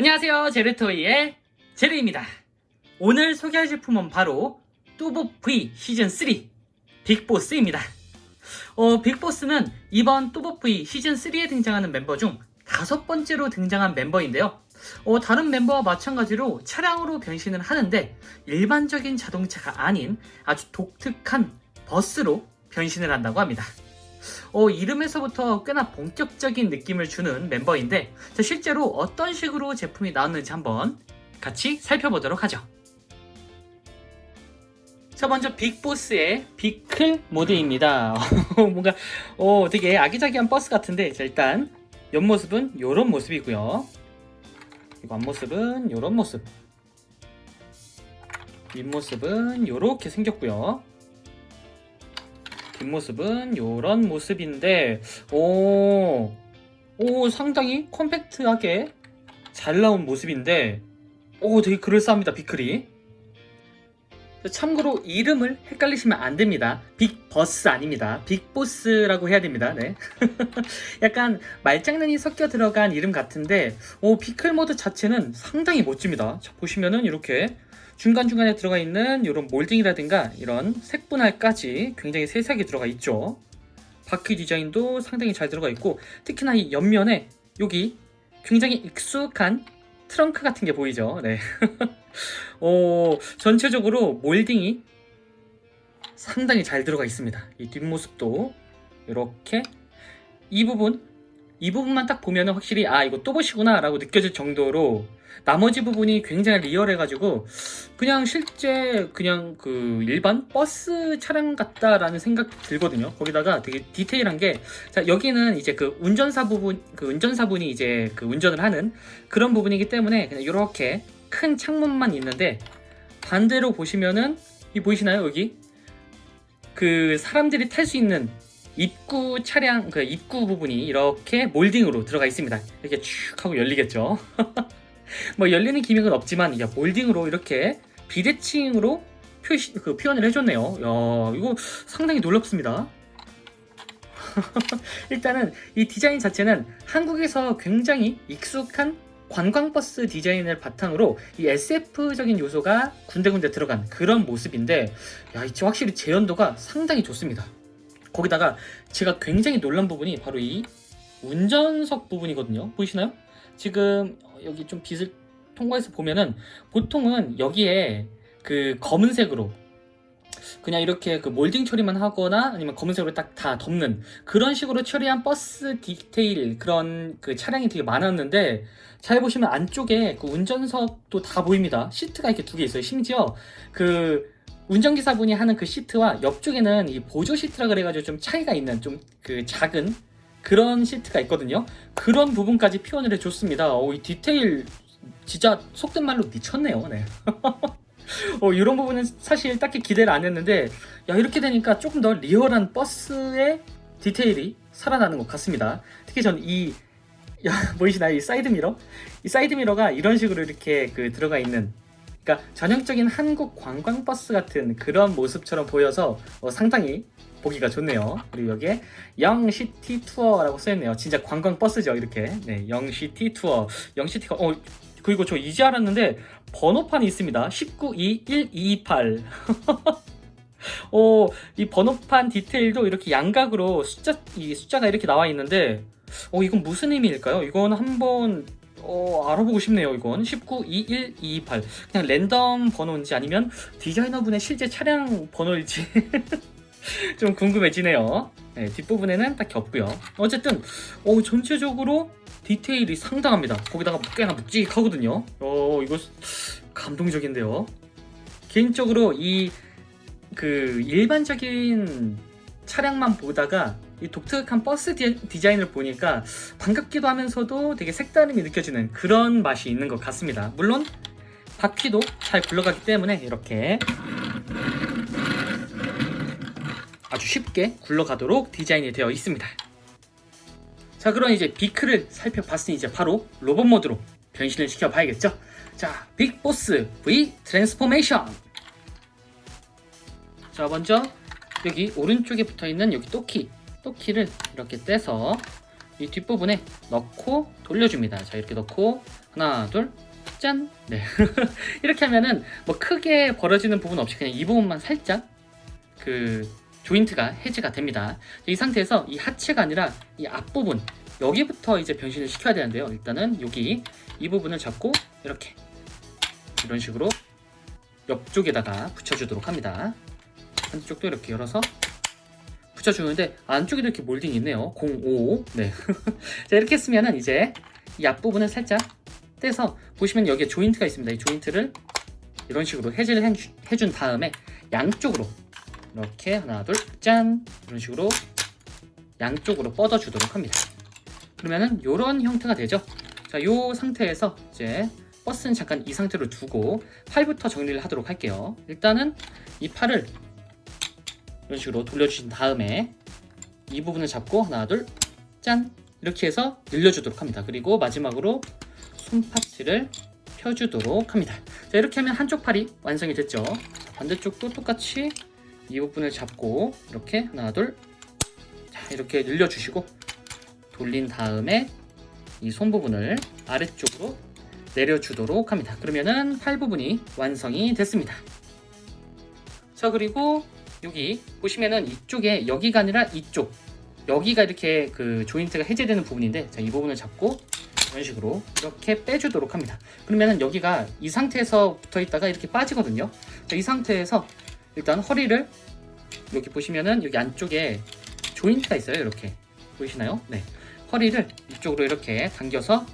안녕하세요. 제르토이의 제르입니다. 오늘 소개할 제품은 바로 뚜보 V 시즌 3 빅보스입니다. 어, 빅보스는 이번 뚜보 V 시즌 3에 등장하는 멤버 중 다섯 번째로 등장한 멤버인데요. 어, 다른 멤버와 마찬가지로 차량으로 변신을 하는데 일반적인 자동차가 아닌 아주 독특한 버스로 변신을 한다고 합니다 어, 이름에서부터 꽤나 본격적인 느낌을 주는 멤버인데 자, 실제로 어떤 식으로 제품이 나왔는지 한번 같이 살펴보도록 하죠. 자 먼저 빅보스의 비클 모드입니다. 뭔가 어, 되게 아기자기한 버스 같은데 자, 일단 옆모습은 이런 모습이고요. 그리고 앞모습은 이런 모습. 윗모습은 이렇게 생겼고요. 뒷모습은 이런 모습인데 오, 오 상당히 컴팩트하게 잘 나온 모습인데 오 되게 그럴싸합니다 비클이. 참고로 이름을 헷갈리시면 안 됩니다. 빅버스 아닙니다. 빅보스라고 해야 됩니다. 네. 약간 말장난이 섞여 들어간 이름 같은데 오 비클 모드 자체는 상당히 멋집니다. 자, 보시면은 이렇게 중간중간에 들어가 있는 이런 몰딩이라든가 이런 색분할까지 굉장히 세세하게 들어가 있죠. 바퀴 디자인도 상당히 잘 들어가 있고 특히나 이 옆면에 여기 굉장히 익숙한 트렁크 같은 게 보이죠. 네. 어, 전체적으로 몰딩이 상당히 잘 들어가 있습니다. 이 뒷모습도 이렇게 이 부분 이 부분만 딱 보면은 확실히 아 이거 또봇이구나 라고 느껴질 정도로 나머지 부분이 굉장히 리얼해가지고 그냥 실제 그냥 그 일반 버스 차량 같다라는 생각 들거든요. 거기다가 되게 디테일한 게 자, 여기는 이제 그 운전사 부분 그 운전사분이 이제 그 운전을 하는 그런 부분이기 때문에 그냥 이렇게 큰 창문만 있는데 반대로 보시면은 이 보이시나요 여기 그 사람들이 탈 수 있는 입구 차량 그 입구 부분이 이렇게 몰딩으로 들어가 있습니다. 이렇게 쭉 하고 열리겠죠. 뭐 열리는 기믹은 없지만 이게 몰딩으로 이렇게 비대칭으로 표시 그 표현을 해줬네요. 야 이거 상당히 놀랍습니다. 일단은 이 디자인 자체는 한국에서 굉장히 익숙한 관광버스 디자인을 바탕으로 이 SF적인 요소가 군데군데 들어간 그런 모습인데 야, 이 확실히 재현도가 상당히 좋습니다. 거기다가 제가 굉장히 놀란 부분이 바로 이 운전석 부분이거든요. 보이시나요? 지금 여기 좀 빛을 통과해서 보면은 보통은 여기에 그 검은색으로 그냥 이렇게 그 몰딩 처리만 하거나 아니면 검은색으로 딱 다 덮는 그런 식으로 처리한 버스 디테일 그런 그 차량이 되게 많았는데 잘 보시면 안쪽에 그 운전석도 다 보입니다. 시트가 이렇게 두 개 있어요. 심지어 그 운전기사분이 하는 그 시트와 옆쪽에는 이 보조 시트라 그래가지고 좀 차이가 있는 좀 그 작은 그런 시트가 있거든요. 그런 부분까지 표현을 해줬습니다. 오, 이 디테일 진짜 속된 말로 미쳤네요. 네. 어, 이런 부분은 사실 딱히 기대를 안 했는데 야 이렇게 되니까 조금 더 리얼한 버스의 디테일이 살아나는 것 같습니다. 특히 전이 야, 보이시나요? 이 사이드 미러? 이 사이드 미러가 이런 식으로 이렇게 그 들어가 있는 그러니까 전형적인 한국 관광 버스 같은 그런 모습처럼 보여서 어, 상당히 보기가 좋네요. 그리고 여기에 영시티 투어라고 써있네요. 진짜 관광 버스죠, 이렇게. 네, 영시티 투어. 영시티가 어 그리고 저 이제 알았는데 번호판이 있습니다. 1921228. 어, 이 번호판 디테일도 이렇게 양각으로 숫자 이 숫자가 이렇게 나와 있는데 어, 이건 무슨 의미일까요? 이건 한번 어, 알아보고 싶네요, 이건. 1921228. 그냥 랜덤 번호인지 아니면 디자이너분의 실제 차량 번호일지 좀 궁금해지네요. 네, 뒷부분에는 딱히 없고요. 어쨌든 어, 전체적으로 디테일이 상당합니다. 거기다가 꽤나 묵직하거든요. 어, 이거 감동적인데요. 개인적으로 이 그 일반적인 차량만 보다가 이 독특한 버스 디, 디자인을 보니까 반갑기도 하면서도 되게 색다름이 느껴지는 그런 맛이 있는 것 같습니다. 물론 바퀴도 잘 굴러가기 때문에 이렇게 아주 쉽게 굴러가도록 디자인이 되어 있습니다. 자, 그럼 이제 비크를 살펴봤으니 이제 바로 로봇 모드로 변신을 시켜봐야겠죠? 자, 빅보스 V 트랜스포메이션! 자, 먼저 여기 오른쪽에 붙어 있는 여기 또키, 또 키를 이렇게 떼서 이 뒷부분에 넣고 돌려줍니다. 자, 이렇게 넣고 하나, 둘, 짠. 네. 이렇게 하면은 뭐 크게 벌어지는 부분 없이 그냥 이 부분만 살짝 그 조인트가 해제가 됩니다. 이 상태에서 이 하체가 아니라 이 앞부분 여기부터 이제 변신을 시켜야 되는데요. 일단은 여기 이 부분을 잡고 이렇게 이런 식으로 옆쪽에다가 붙여주도록 합니다. 한쪽도 이렇게 열어서 붙여주는데 안쪽에도 이렇게 몰딩이 있네요. 05. 네. 자 이렇게 했으면은 이제 이 앞부분을 살짝 떼서 보시면 여기에 조인트가 있습니다. 이 조인트를 이런 식으로 해제를 해준 다음에 양쪽으로 이렇게 하나 둘 짠 이런 식으로 양쪽으로 뻗어 주도록 합니다. 그러면은 이런 형태가 되죠. 자, 이 상태에서 이제 버스는 잠깐 이 상태로 두고 팔부터 정리를 하도록 할게요. 일단은 이 팔을 이런 식으로 돌려주신 다음에 이 부분을 잡고 하나 둘 짠 이렇게 해서 늘려주도록 합니다. 그리고 마지막으로 손 파트를 펴주도록 합니다. 자 이렇게 하면 한쪽 팔이 완성이 됐죠. 자, 반대쪽도 똑같이 이 부분을 잡고 이렇게 하나 둘 자, 이렇게 늘려주시고 돌린 다음에 이 손 부분을 아래쪽으로 내려주도록 합니다. 그러면은 팔 부분이 완성이 됐습니다. 자 그리고 여기 보시면은 이쪽에 여기가 아니라 이쪽 여기가 이렇게 그 조인트가 해제되는 부분인데 자 이 부분을 잡고 이런 식으로 이렇게 빼주도록 합니다. 그러면은 여기가 이 상태에서 붙어 있다가 이렇게 빠지거든요. 자, 이 상태에서 일단 허리를 여기 보시면은 여기 안쪽에 조인트가 있어요. 이렇게 보이시나요? 네. 허리를 이쪽으로 이렇게 당겨서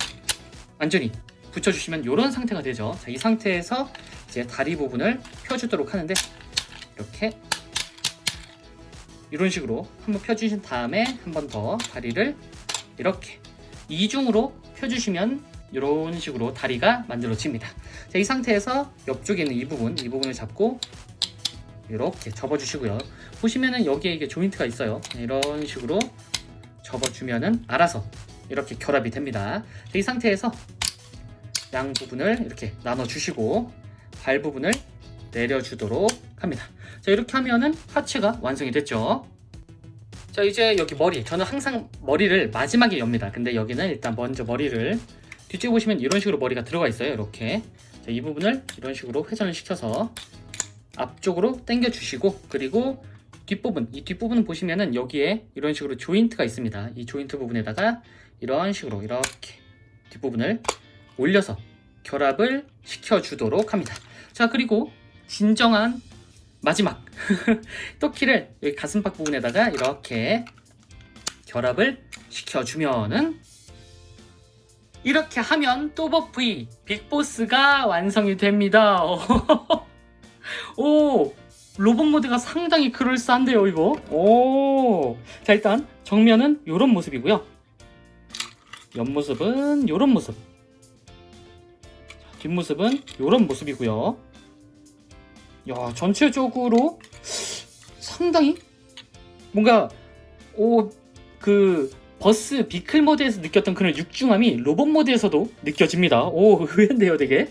완전히 붙여주시면 이런 상태가 되죠. 자, 이 상태에서 이제 다리 부분을 펴주도록 하는데 이렇게 이런 식으로 한번 펴주신 다음에 한 번 더 다리를 이렇게 이중으로 펴주시면 이런 식으로 다리가 만들어집니다. 자, 이 상태에서 옆쪽에 있는 이 부분, 이 부분을 잡고 이렇게 접어주시고요. 보시면은 여기에 이게 조인트가 있어요. 네, 이런 식으로 접어주면은 알아서 이렇게 결합이 됩니다. 자, 이 상태에서 양 부분을 이렇게 나눠주시고 발 부분을 내려주도록 합니다. 자 이렇게 하면은 하체가 완성이 됐죠. 자 이제 여기 머리 저는 항상 머리를 마지막에 엽니다. 근데 여기는 일단 먼저 머리를 뒤쪽에 보시면 이런 식으로 머리가 들어가 있어요. 이렇게 자, 이 부분을 이런 식으로 회전을 시켜서 앞쪽으로 당겨 주시고 그리고 뒷부분 이 뒷부분 보시면은 여기에 이런 식으로 조인트가 있습니다. 이 조인트 부분에다가 이런 식으로 이렇게 뒷부분을 올려서 결합을 시켜주도록 합니다. 자 그리고 진정한 마지막 토끼를 여기 가슴팍 부분에다가 이렇게 결합을 시켜주면은 이렇게 하면 또버프이 빅보스가 완성이 됩니다. 오 로봇 모드가 상당히 그럴싸한데요 이거. 오. 자 일단 정면은 이런 모습이고요. 옆모습은 이런 모습. 자, 뒷모습은 이런 모습이고요. 야 전체적으로 상당히 뭔가 오그 버스 비클 모드에서 느꼈던 그런 육중함이 로봇 모드에서도 느껴집니다. 오 의외인데요, 되게.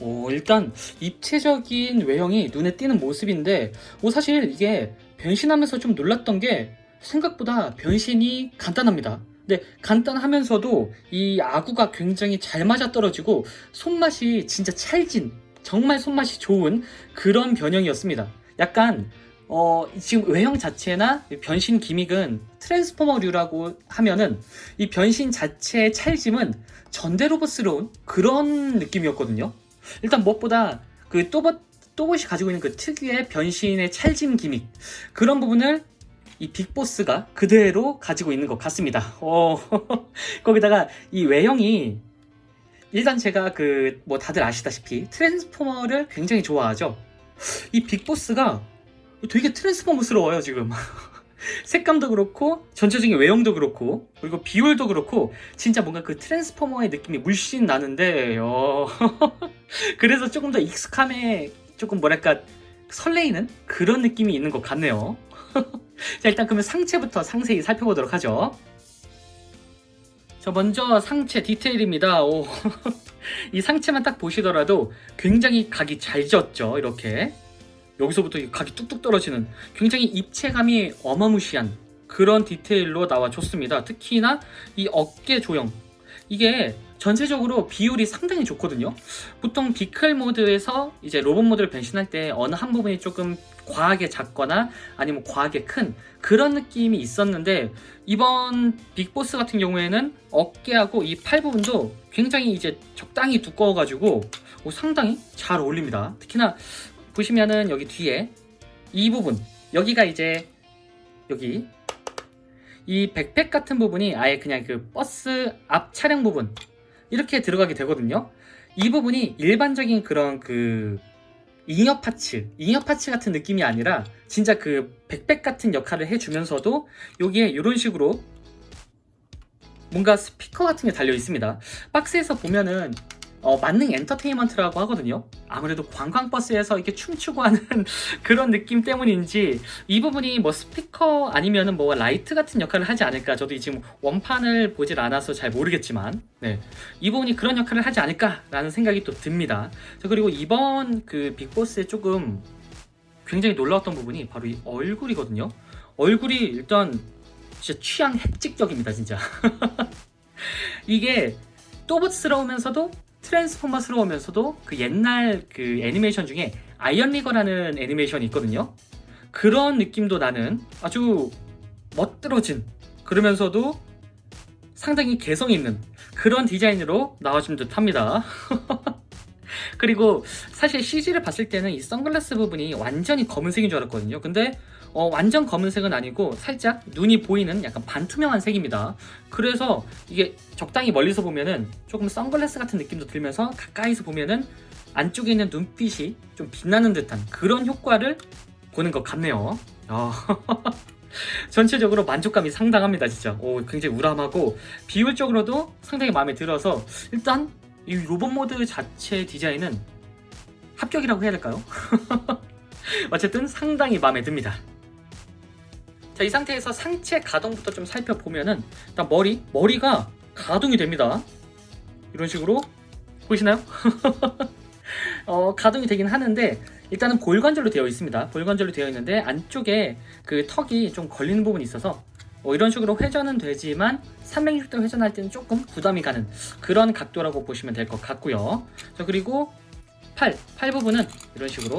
오 일단 입체적인 외형이 눈에 띄는 모습인데 오 사실 이게 변신하면서 좀 놀랐던 게 생각보다 변신이 간단합니다. 근데 간단하면서도 이 아구가 굉장히 잘 맞아 떨어지고 손맛이 진짜 찰진 정말 손맛이 좋은 그런 변형이었습니다. 약간 어, 지금 외형 자체나 변신 기믹은 트랜스포머류라고 하면은 이 변신 자체의 찰짐은 전대로봇스러운 그런 느낌이었거든요. 일단 무엇보다 그 또봇 또봇이 가지고 있는 그 특유의 변신의 찰짐 기믹 그런 부분을 이 빅보스가 그대로 가지고 있는 것 같습니다. 어, 거기다가 이 외형이 일단 제가 그 뭐 다들 아시다시피 트랜스포머를 굉장히 좋아하죠. 이 빅보스가 되게 트랜스포머스러워요 지금. 색감도 그렇고 전체적인 외형도 그렇고 그리고 비율도 그렇고 진짜 뭔가 그 트랜스포머의 느낌이 물씬 나는데 어... 그래서 조금 더 익숙함에 조금 뭐랄까 설레이는 그런 느낌이 있는 것 같네요. 자 일단 그러면 상체부터 상세히 살펴보도록 하죠. 자 먼저 상체 디테일입니다. 오. 이 상체만 딱 보시더라도 굉장히 각이 잘 졌죠. 이렇게 여기서부터 이 각이 뚝뚝 떨어지는 굉장히 입체감이 어마무시한 그런 디테일로 나와줬습니다. 특히나 이 어깨 조형 이게 전체적으로 비율이 상당히 좋거든요. 보통 비클 모드에서 이제 로봇 모드를 변신할 때 어느 한 부분이 조금 과하게 작거나 아니면 과하게 큰 그런 느낌이 있었는데 이번 빅보스 같은 경우에는 어깨하고 이 팔 부분도 굉장히 이제 적당히 두꺼워가지고 오, 상당히 잘 어울립니다. 특히나 보시면은 여기 뒤에 이 부분 여기가 이제 여기 이 백팩 같은 부분이 아예 그냥 그 버스 앞 차량 부분 이렇게 들어가게 되거든요. 이 부분이 일반적인 그런 그 잉여 파츠, 잉여 파츠 같은 느낌이 아니라 진짜 그 백팩 같은 역할을 해주면서도 여기에 이런 식으로 뭔가 스피커 같은 게 달려 있습니다. 박스에서 보면은 어, 만능 엔터테인먼트라고 하거든요. 아무래도 관광버스에서 이렇게 춤추고 하는 그런 느낌 때문인지 이 부분이 뭐 스피커 아니면은 뭐 라이트 같은 역할을 하지 않을까. 저도 지금 원판을 보질 않아서 잘 모르겠지만, 네. 이 부분이 그런 역할을 하지 않을까라는 생각이 또 듭니다. 자, 그리고 이번 그 빅보스의 조금 굉장히 놀라웠던 부분이 바로 이 얼굴이거든요. 얼굴이 일단 진짜 취향 획직적입니다, 진짜. 이게 또봇스러우면서도 트랜스포머스러우면서도 그 옛날 그 애니메이션 중에 아이언 리거라는 애니메이션이 있거든요. 그런 느낌도 나는 아주 멋들어진 그러면서도 상당히 개성 있는 그런 디자인으로 나와준 듯 합니다. 그리고 사실 CG를 봤을 때는 이 선글라스 부분이 완전히 검은색인 줄 알았거든요. 근데 어, 완전 검은색은 아니고 살짝 눈이 보이는 약간 반투명한 색입니다. 그래서 이게 적당히 멀리서 보면은 조금 선글라스 같은 느낌도 들면서 가까이서 보면은 안쪽에 있는 눈빛이 좀 빛나는 듯한 그런 효과를 보는 것 같네요. 어. 전체적으로 만족감이 상당합니다, 진짜. 오, 굉장히 우람하고 비율적으로도 상당히 마음에 들어서 일단 이 로봇 모드 자체 디자인은 합격이라고 해야 될까요? 어쨌든 상당히 마음에 듭니다. 자, 이 상태에서 상체 가동부터 좀 살펴보면은 일단 머리, 머리가 가동이 됩니다. 이런 식으로 보이시나요? 어, 가동이 되긴 하는데 일단은 볼관절로 되어 있습니다. 볼관절로 되어 있는데 안쪽에 그 턱이 좀 걸리는 부분이 있어서 어, 이런 식으로 회전은 되지만 360도 회전할 때는 조금 부담이 가는 그런 각도라고 보시면 될 것 같고요. 자, 그리고 팔, 팔 부분은 이런 식으로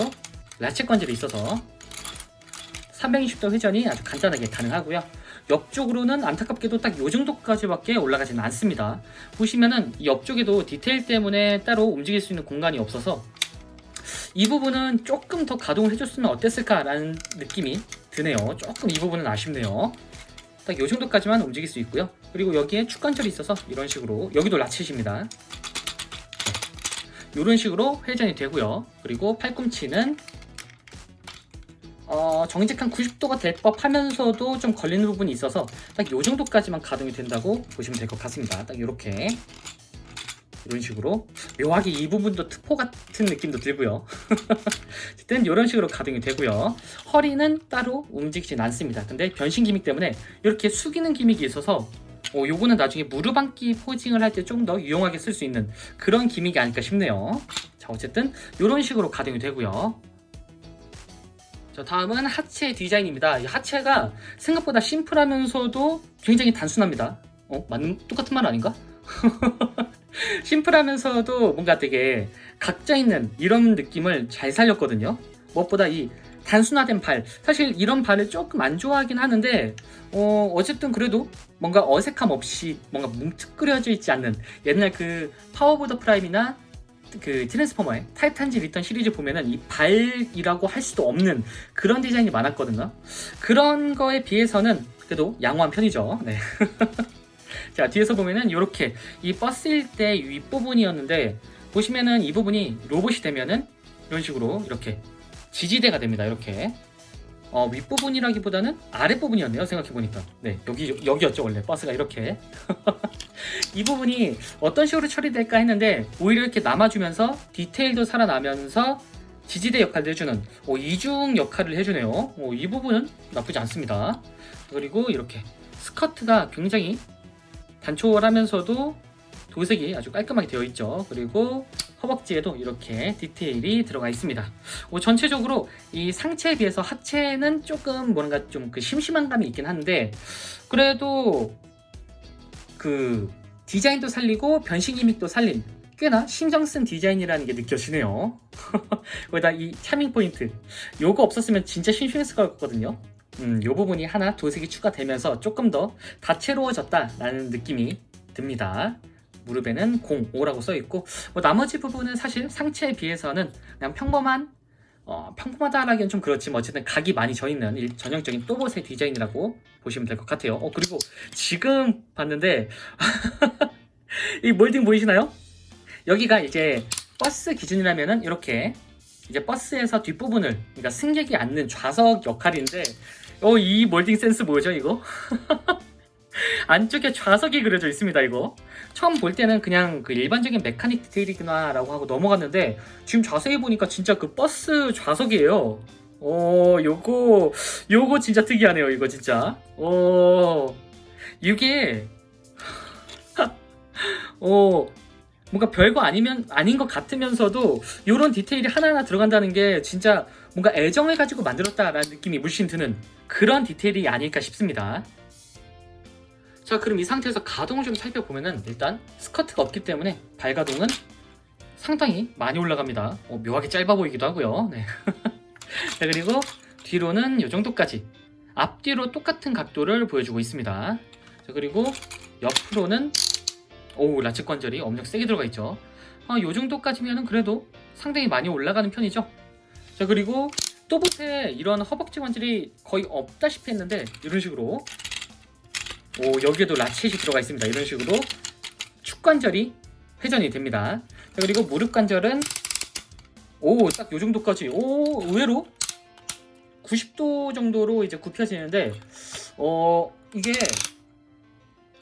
라쳇 관절이 있어서 360도 회전이 아주 간단하게 가능하고요. 옆쪽으로는 안타깝게도 딱요 정도까지밖에 올라가지는 않습니다. 보시면은 이 옆쪽에도 디테일 때문에 따로 움직일 수 있는 공간이 없어서 이 부분은 조금 더 가동을 해줬으면 어땠을까라는 느낌이 드네요. 조금 이 부분은 아쉽네요. 딱요 정도까지만 움직일 수 있고요. 그리고 여기에 축관절이 있어서 이런 식으로 여기도 라쳇입니다. 이런 식으로 회전이 되고요. 그리고 팔꿈치는 어, 정직한 90도가 될 법 하면서도 좀 걸리는 부분이 있어서 딱 이 정도까지만 가동이 된다고 보시면 될 것 같습니다. 딱 이렇게 이런 식으로 묘하게 이 부분도 특포 같은 느낌도 들고요. 어쨌든 이런 식으로 가동이 되고요. 허리는 따로 움직이진 않습니다. 근데 변신 기믹 때문에 이렇게 숙이는 기믹이 있어서 어, 요거는 나중에 무릎 앉기 포징을 할 때 좀 더 유용하게 쓸 수 있는 그런 기믹이 아닐까 싶네요. 자, 어쨌든 이런 식으로 가동이 되고요. 자, 다음은 하체 디자인입니다. 이 하체가 생각보다 심플하면서도 굉장히 단순합니다. 어? 맞는 똑같은 말 아닌가? 심플하면서도 뭔가 되게 각자 있는 이런 느낌을 잘 살렸거든요. 무엇보다 이 단순화된 발. 사실 이런 발을 조금 안 좋아하긴 하는데, 어, 어쨌든 그래도 뭔가 어색함 없이 뭔가 뭉툭그려져 있지 않는 옛날 그 파워보더 프라임이나 그 트랜스포머의 타이탄즈 리턴 시리즈 보면은 이 발이라고 할 수도 없는 그런 디자인이 많았거든요. 그런 거에 비해서는 그래도 양호한 편이죠. 네. 자, 뒤에서 보면은 이렇게 이 버스일 때 윗부분이었는데 보시면은 이 부분이 로봇이 되면은 이런 식으로 이렇게 지지대가 됩니다. 이렇게. 어, 윗부분이라기보다는 아랫부분이었네요. 생각해보니까. 네, 여기, 여기였죠. 원래 버스가 이렇게. 이 부분이 어떤 식으로 처리될까 했는데 오히려 이렇게 남아주면서 디테일도 살아나면서 지지대 역할도 해주는 오, 이중 역할을 해주네요. 오, 이 부분은 나쁘지 않습니다. 그리고 이렇게 스커트가 굉장히 단촐하면서도 도색이 아주 깔끔하게 되어 있죠. 그리고 허벅지에도 이렇게 디테일이 들어가 있습니다. 어, 전체적으로 이 상체에 비해서 하체는 조금 뭔가 좀 그 심심한 감이 있긴 한데 그래도 그 디자인도 살리고 변신 기믹도 살린 꽤나 신경 쓴 디자인이라는 게 느껴지네요. 거기다 이 차밍 포인트 요거 없었으면 진짜 심심했을 것 같거든요. 음, 요 부분이 하나 개 추가되면서 조금 더 다채로워졌다라는 느낌이 듭니다. 무릎에는 05라고 써 있고 뭐 나머지 부분은 사실 상체에 비해서는 그냥 평범한 어, 평범하다라기엔 좀 그렇지만 어쨌든 각이 많이 져 있는 일- 전형적인 또봇의 디자인이라고 보시면 될 것 같아요. 어, 그리고 지금 봤는데 이 몰딩 보이시나요? 여기가 이제 버스 기준이라면은 이렇게 이제 버스에서 뒷부분을 그러니까 승객이 앉는 좌석 역할인데 어, 이 몰딩 센스 뭐죠 이거? 안쪽에 좌석이 그려져 있습니다 이거. 처음 볼 때는 그냥 그 일반적인 메카닉 디테일이구나 라고 하고 넘어갔는데 지금 자세히 보니까 진짜 그 버스 좌석이에요. 어 요거 요거 진짜 특이하네요 이거 진짜. 어 이게 어 뭔가 별거 아니면 아닌 것 같으면서도 이런 디테일이 하나하나 들어간다는 게 진짜 뭔가 애정을 가지고 만들었다라는 느낌이 물씬 드는 그런 디테일이 아닐까 싶습니다. 자, 그럼 이 상태에서 가동을 좀 살펴보면은 일단 스커트가 없기 때문에 발가동은 상당히 많이 올라갑니다. 어, 묘하게 짧아 보이기도 하고요. 네. 자, 그리고 뒤로는 이 정도까지 앞뒤로 똑같은 각도를 보여주고 있습니다. 자, 그리고 옆으로는 오 라측 관절이 엄청 세게 들어가 있죠. 아, 요 정도까지면은 그래도 상당히 많이 올라가는 편이죠. 자 그리고 또봇에 이런 허벅지 관절이 거의 없다시피 했는데 이런 식으로 오 여기에도 라쳇이 들어가 있습니다. 이런 식으로 축 관절이 회전이 됩니다. 자 그리고 무릎 관절은 오 딱 요 정도까지 오 의외로 90도 정도로 이제 굽혀지는데 어 이게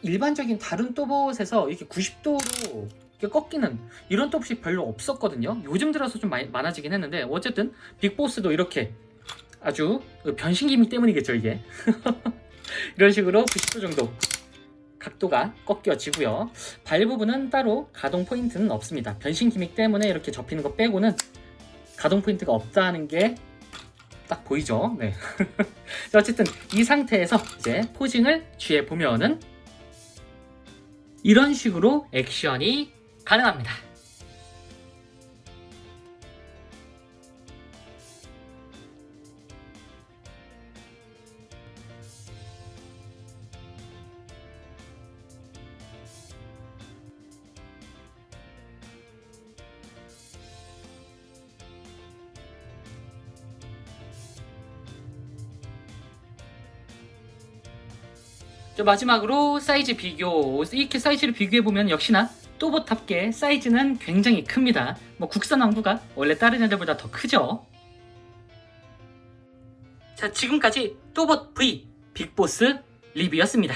일반적인 다른 또봇에서 이렇게 90도로 이렇게 꺾이는 이런 또봇이 별로 없었거든요. 요즘 들어서 좀 많이, 많아지긴 했는데 어쨌든 빅보스도 이렇게 아주 그 변신 기믹 때문이겠죠 이게 이런 식으로 90도 정도 각도가 꺾여지고요. 발 부분은 따로 가동 포인트는 없습니다. 변신 기믹 때문에 이렇게 접히는 거 빼고는 가동 포인트가 없다는 게 딱 보이죠. 네. 자, 어쨌든 이 상태에서 이제 포징을 취해 보면은 이런 식으로 액션이 가능합니다. 마지막으로 사이즈 비교. 이렇게 사이즈를 비교해보면 역시나 또봇답게 사이즈는 굉장히 큽니다. 뭐 국산 왕구가 원래 다른 애들보다 더 크죠. 자, 지금까지 또봇 V 빅보스 리뷰였습니다.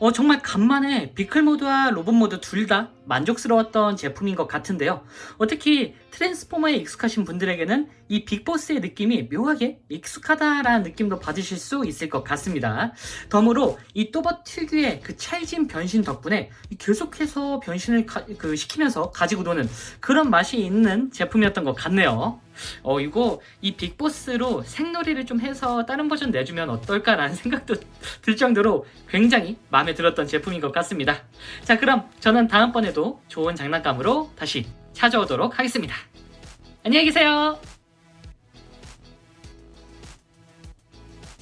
어, 정말 간만에 비클 모드와 로봇 모드 둘 다 만족스러웠던 제품인 것 같은데요. 어, 특히 트랜스포머에 익숙하신 분들에게는 이 빅보스의 느낌이 묘하게 익숙하다라는 느낌도 받으실 수 있을 것 같습니다. 덤으로 이 또봇 특유의 그 찰진 변신 덕분에 이 계속해서 변신을 가- 그 시키면서 가지고 노는 그런 맛이 있는 제품이었던 것 같네요. 어, 이거 이 빅보스로 생놀이를 좀 해서 다른 버전 내주면 어떨까라는 생각도 들 정도로 굉장히 마음에 들었던 제품인 것 같습니다. 자, 그럼 저는 다음번에도 좋은 장난감으로 다시 찾아오도록 하겠습니다. 안녕히 계세요.